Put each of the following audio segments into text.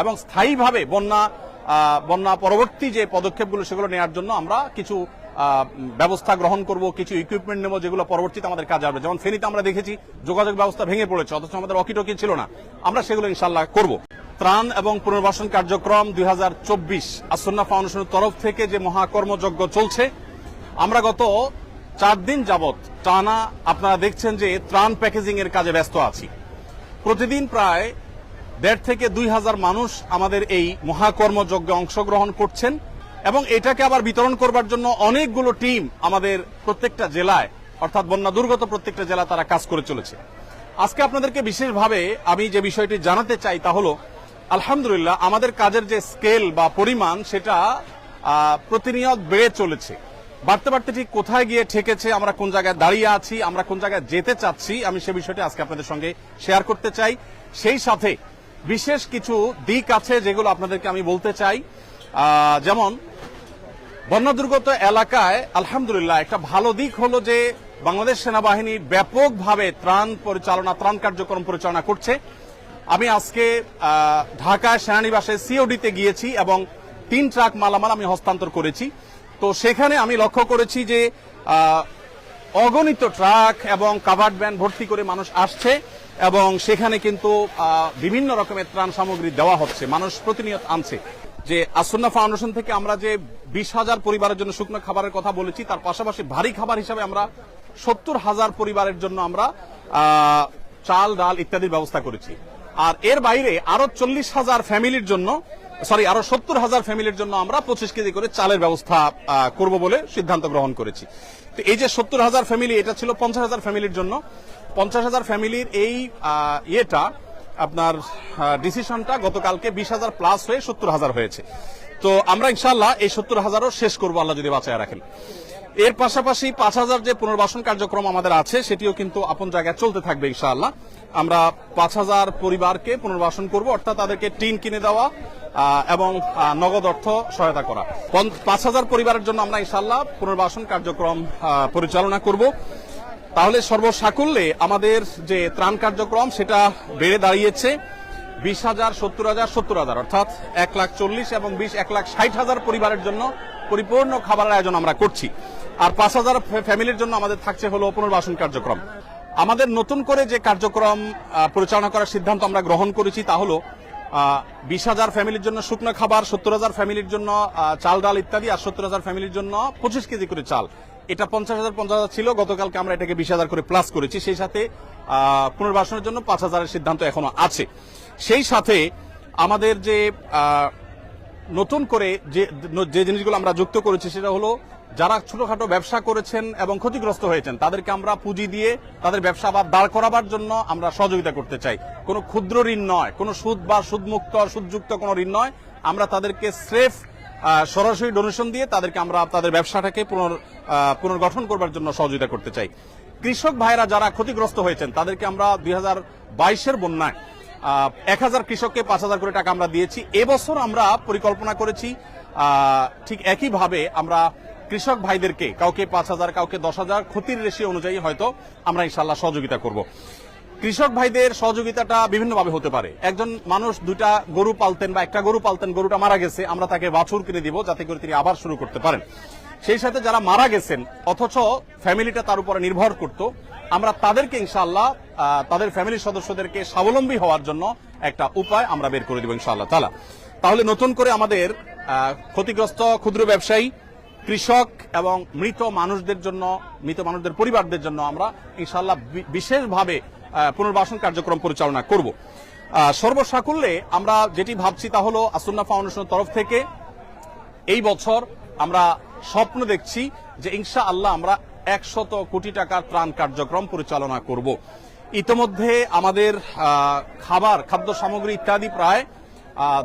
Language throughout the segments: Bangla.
এবং স্থায়ীভাবে বন্যা বন্যা পরবর্তী যে পদক্ষেপগুলো সেগুলো নেওয়ার জন্য আমরা কিছু ব্যবস্থা গ্রহণ করব, কিছু ইকুইপমেন্ট নেব যেগুলো পরবর্তীতে আমাদের কাজে আসবে। যেমন ফেনীতে আমরা দেখেছি যোগাযোগ ব্যবস্থা ভেঙে পড়েছে, অথচ আমাদের অকিটকি ছিল না। আমরা সেগুলো ইনশাল্লাহ করব। ত্রাণ এবং পুনর্বাসন কার্যক্রম দুই হাজার চব্বিশ আসন্না ফাউন্ডেশনের তরফ থেকে যে মহাকর্মযজ্ঞ চলছে, আমরা গত চার দিন যাবত টানা, আপনারা দেখছেন যে ত্রাণ প্যাকেজিং এর কাজে ব্যস্ত আছি। প্রতিদিন প্রায় দেড় থেকে দুই হাজার মানুষ আমাদের এই মহাকর্মযজ্ঞে অংশগ্রহণ করছেন এবং এটাকে আবার বিতরণ করবার জন্য অনেকগুলো টিম আমাদের প্রত্যেকটা জেলায়, অর্থাৎ বন্যা দুর্গত প্রত্যেকটা জেলা তারা কাজ করে চলেছে। আজকে আপনাদেরকে বিশেষভাবে আমি যে বিষয়টি জানাতে চাই তা হলো, আলহামদুলিল্লাহ আমাদের কাজের যে স্কেল বা পরিমাণ সেটা প্রতিনিয়ত বেড়ে চলেছে। বাড়তে বাড়তে ঠিক কোথায় গিয়ে ঠেকেছে, আমরা কোন জায়গায় দাঁড়িয়ে আছি, আমরা কোন জায়গায় যেতে চাচ্ছি, আমি সে বিষয়টি আজকে আপনাদের সঙ্গে শেয়ার করতে চাই। সেই সাথে বিশেষ কিছু দিক আছে যেগুলো আপনাদেরকে আমি বলতে চাই। যেমন বন্যা দুর্গত এলাকায় আলহামদুলিল্লাহ একটা ভালো দিক হলো যে বাংলাদেশ সেনাবাহিনী ব্যাপকভাবে ত্রাণ পরিচালনা, ত্রাণ কার্যক্রম পরিচালনা করছে। আমি আজকে ঢাকায় সেনানিবাসে সিওডিতে গিয়েছি এবং তিন ট্রাক মালামাল আমি হস্তান্তর করেছি। তো সেখানে আমি লক্ষ্য করেছি যে অগণিত ট্রাক এবং কাভার্ড ভ্যান ভর্তি করে মানুষ আসছে। এবং সেখানে কিন্তু বিভিন্ন রকমের ত্রাণ সামগ্রী দেওয়া হচ্ছে। মানুষ প্রতিনিয়ত আনছে। যে আসন্না ফাউন্ডেশন থেকে আমরা যে বিশ হাজার পরিবারের জন্য শুকনো খাবারের কথা বলেছি, তার পাশাপাশি ভারী খাবার হিসাবে আমরা সত্তর হাজার পরিবারের জন্য আমরা চাল, ডাল ইত্যাদির ব্যবস্থা করেছি। আর এর বাইরে আরও চল্লিশ হাজার ফ্যামিলির জন্য, সরি, আরও সত্তর হাজার ফ্যামিলির জন্য আমরা পঁচিশ কেজি করে চালের ব্যবস্থা করব বলে সিদ্ধান্ত গ্রহণ করেছি। তো এই যে সত্তর হাজার ফ্যামিলি, এটা ছিল পঞ্চাশ হাজার ফ্যামিলির জন্য। পঞ্চাশ হাজার ফ্যামিলির এই ইয়েটা, আপনার ডিসিশনটা গতকালকে বিশ হাজার প্লাস হয়ে সত্তর হাজার হয়েছে। তো আমরা ইনশাল্লাহ এই সত্তর হাজারও শেষ করব, আল্লাহ যদি বাঁচায় রাখেন। এর পাশাপাশি পাঁচ হাজার যে পুনর্বাসন কার্যক্রম আমাদের আছে, সেটিও কিন্তু আপন জায়গায় চলতে থাকবে ইনশাআল্লাহ। আমরা পাঁচ হাজার পরিবারকে পুনর্বাসন করব, অর্থাৎ তাদেরকে টিন কিনে দেওয়া এবং নগদ অর্থ সহায়তা করা। পাঁচ হাজার পরিবারের জন্য আমরা ইনশাআল্লাহ পুনর্বাসন কার্যক্রম পরিচালনা করব। তাহলে সর্বসাকুল্যে আমাদের যে ত্রাণ কার্যক্রম, সেটা বেড়ে দাঁড়িয়েছে বিশ হাজার, সত্তর হাজার সত্তর হাজার, অর্থাৎ এক লাখ চল্লিশ এবং বিশ, এক লাখ ষাট হাজার পরিবারের জন্য পরিপূর্ণ খাবারের আয়োজন আমরা করছি। আর পাঁচ হাজার ফ্যামিলির জন্য আমাদের থাকছে হলো পুনর্বাসন কার্যক্রম। আমাদের নতুন করে যে কার্যক্রম পরিচালনা করার সিদ্ধান্ত আমরা গ্রহণ করেছি তা হলো বিশ হাজার ফ্যামিলির জন্য শুকনো খাবার, সত্তর হাজার ফ্যামিলির জন্য চাল ডাল ইত্যাদি, আর সত্তর হাজার ফ্যামিলির জন্য পঁচিশ কেজি করে চাল। এটা পঞ্চাশ হাজার পঞ্চাশ হাজার ছিল, গতকালকে আমরা এটাকে বিশ হাজার করে প্লাস করেছি। সেই সাথে পুনর্বাসনের জন্য পাঁচ হাজারের সিদ্ধান্ত এখনও আছে। সেই সাথে আমাদের যে নতুন করে যে যে জিনিসগুলো আমরা যুক্ত করেছি সেটা হলো যারা ছোটখাটো ব্যবসা করেছেন এবং ক্ষতিগ্রস্ত হয়েছেন, তাদেরকে আমরা পুঁজি দিয়ে তাদের ব্যবসা আবার দাঁড় করাবার জন্য আমরা সহযোগিতা করতে চাই। কোনো ক্ষুদ্র ঋণ নয়, কোনো সুদ বা সুদমুক্ত, সুদযুক্ত কোনো ঋণ নয়। আমরা তাদেরকে স্রেফ সরাসরি ডোনেশন দিয়ে তাদেরকে আমরা তাদের ব্যবসাটাকে পুনর পুনর্গঠন করবার জন্য সহযোগিতা করতে চাই। কৃষক ভাইরা যারা ক্ষতিগ্রস্ত হয়েছেন, তাদেরকে আমরা দুই হাজার বাইশের বন্যায় এক হাজার কৃষককে পাঁচ হাজার করে টাকা আমরা দিয়েছি। এবছর আমরা পরিকল্পনা করেছি ঠিক একইভাবে আমরা কৃষক ভাইদেরকে কাউকে পাঁচ হাজার কাউকে দশ হাজার ক্ষতির রেশি অনুযায়ী হয়তো আমরা ইনশাল্লাহ সহযোগিতা করব। কৃষক ভাইদের সহযোগিতাটা বিভিন্নভাবে হতে পারে। একজন মানুষ দুটা গরু পালতেন বা একটা গরু পালতেন গরুটা মারা গেছে আমরা তাকে বাছুর কিনে দিব যাতে করে তিনি আবার শুরু করতে পারেন। সেই সাথে যারা মারা গেছেন অথচ ফ্যামিলিটা তার উপরে নির্ভর করত আমরা তাদেরকে ইনশাআল্লাহ আহ, তাদের ফ্যামিলির সদস্যদেরকে স্বাবলম্বী হওয়ার জন্য একটা উপায় আমরা বের করে দিব ইনশাআল্লাহ তালা তাহলে নতুন করে আমাদের ক্ষতিগ্রস্ত ক্ষুদ্র ব্যবসায়ী কৃষক এবং মৃত মানুষদের জন্য, মৃত মানুষদের পরিবারদের জন্য আমরা ইনশাল্লাহ বিশেষভাবে পুনর্বাসন কার্যক্রম পরিচালনা করব। সর্বসাকুল্যে আমরা যেটি ভাবছি তা হলো আসুন্না ফাউন্ডেশনের তরফ থেকে এই বছর আমরা স্বপ্ন দেখছি যে ইনশা আল্লাহ আমরা একশত কোটি টাকার ত্রাণ কার্যক্রম পরিচালনা করব। ইতোমধ্যে আমাদের খাবার, খাদ্য সামগ্রী ইত্যাদি প্রায়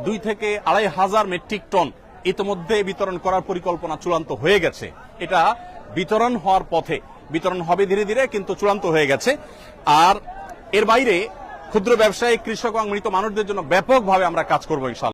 দুই থেকে আড়াই হাজার মেট্রিক টন ইতোমধ্যে বিতরণ করার পরিকল্পনা চূড়ান্ত হয়ে গেছে। এটা বিতরণ হওয়ার পথে। বিতরণ হবে ধীরে ধীরে, কিন্তু চূড়ান্ত হয়ে গেছে। আর এর বাইরে ক্ষুদ্র ব্যবসায়ী, কৃষক এবং মৃত মানুষদের জন্য ব্যাপকভাবে আমরা কাজ করব ইনশাল্লাহ